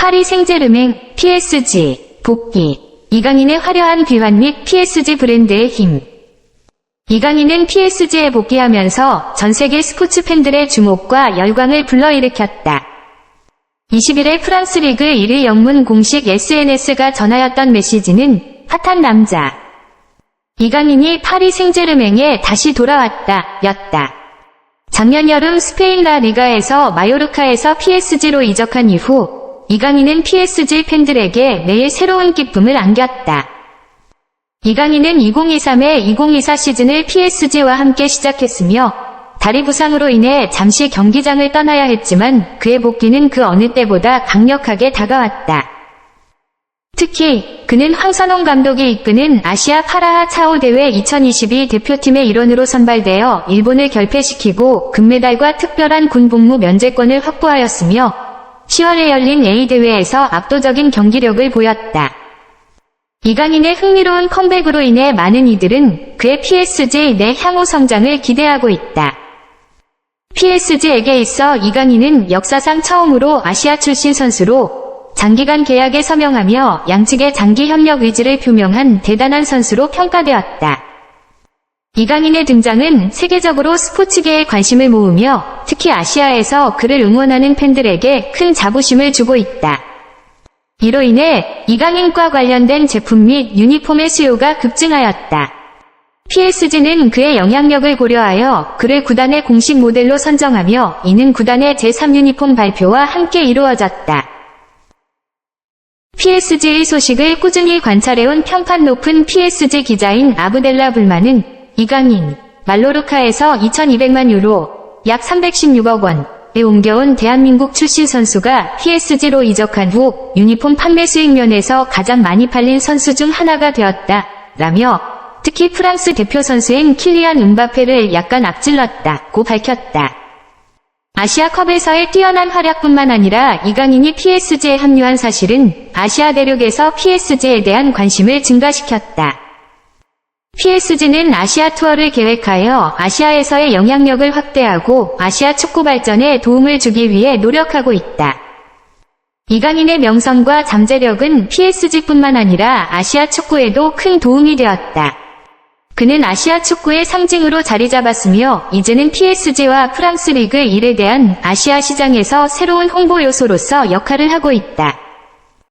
파리 생제르맹, PSG, 복귀. 이강인의 화려한 귀환 및 PSG 브랜드의 힘. 이강인은 PSG에 복귀하면서 전 세계 스포츠 팬들의 주목과 열광을 불러일으켰다. 20일에 프랑스 리그 1위 영문 공식 SNS가 전하였던 메시지는 핫한 남자. 이강인이 파리 생제르맹에 다시 돌아왔다, 였다. 작년 여름 스페인 라 리가에서 마요르카에서 PSG로 이적한 이후 이강인은 PSG 팬들에게 매일 새로운 기쁨을 안겼다. 이강인은 2023-2024 시즌을 PSG와 함께 시작했으며 다리 부상으로 인해 잠시 경기장을 떠나야 했지만 그의 복귀는 그 어느 때보다 강력하게 다가왔다. 특히 그는 황선홍 감독이 이끄는 아시아 파라하 차오 대회 2022 대표팀의 일원으로 선발되어 일본을 결패시키고 금메달과 특별한 군복무 면제권을 확보하였으며 10월에 열린 A대회에서 압도적인 경기력을 보였다. 이강인의 흥미로운 컴백으로 인해 많은 이들은 그의 PSG 내 향후 성장을 기대하고 있다. PSG에게 있어 이강인은 역사상 처음으로 아시아 출신 선수로 장기간 계약에 서명하며 양측의 장기 협력 의지를 표명한 대단한 선수로 평가되었다. 이강인의 등장은 세계적으로 스포츠계에 관심을 모으며 특히 아시아에서 그를 응원하는 팬들에게 큰 자부심을 주고 있다. 이로 인해 이강인과 관련된 제품 및 유니폼의 수요가 급증하였다. PSG는 그의 영향력을 고려하여 그를 구단의 공식 모델로 선정하며 이는 구단의 제3 유니폼 발표와 함께 이루어졌다. PSG의 소식을 꾸준히 관찰해온 평판 높은 PSG 기자인 아브델라 불만은 이강인, 말로르카에서 2200만 유로, 약 316억 원에 옮겨온 대한민국 출신 선수가 PSG로 이적한 후 유니폼 판매 수익 면에서 가장 많이 팔린 선수 중 하나가 되었다. 라며 특히 프랑스 대표 선수인 킬리안 음바페를 약간 앞질렀다고 밝혔다. 아시아컵에서의 뛰어난 활약뿐만 아니라 이강인이 PSG에 합류한 사실은 아시아 대륙에서 PSG에 대한 관심을 증가시켰다. PSG는 아시아 투어를 계획하여 아시아에서의 영향력을 확대하고 아시아 축구 발전에 도움을 주기 위해 노력하고 있다. 이강인의 명성과 잠재력은 PSG뿐만 아니라 아시아 축구에도 큰 도움이 되었다. 그는 아시아 축구의 상징으로 자리 잡았으며 이제는 PSG와 프랑스 리그 1에 대한 아시아 시장에서 새로운 홍보 요소로서 역할을 하고 있다.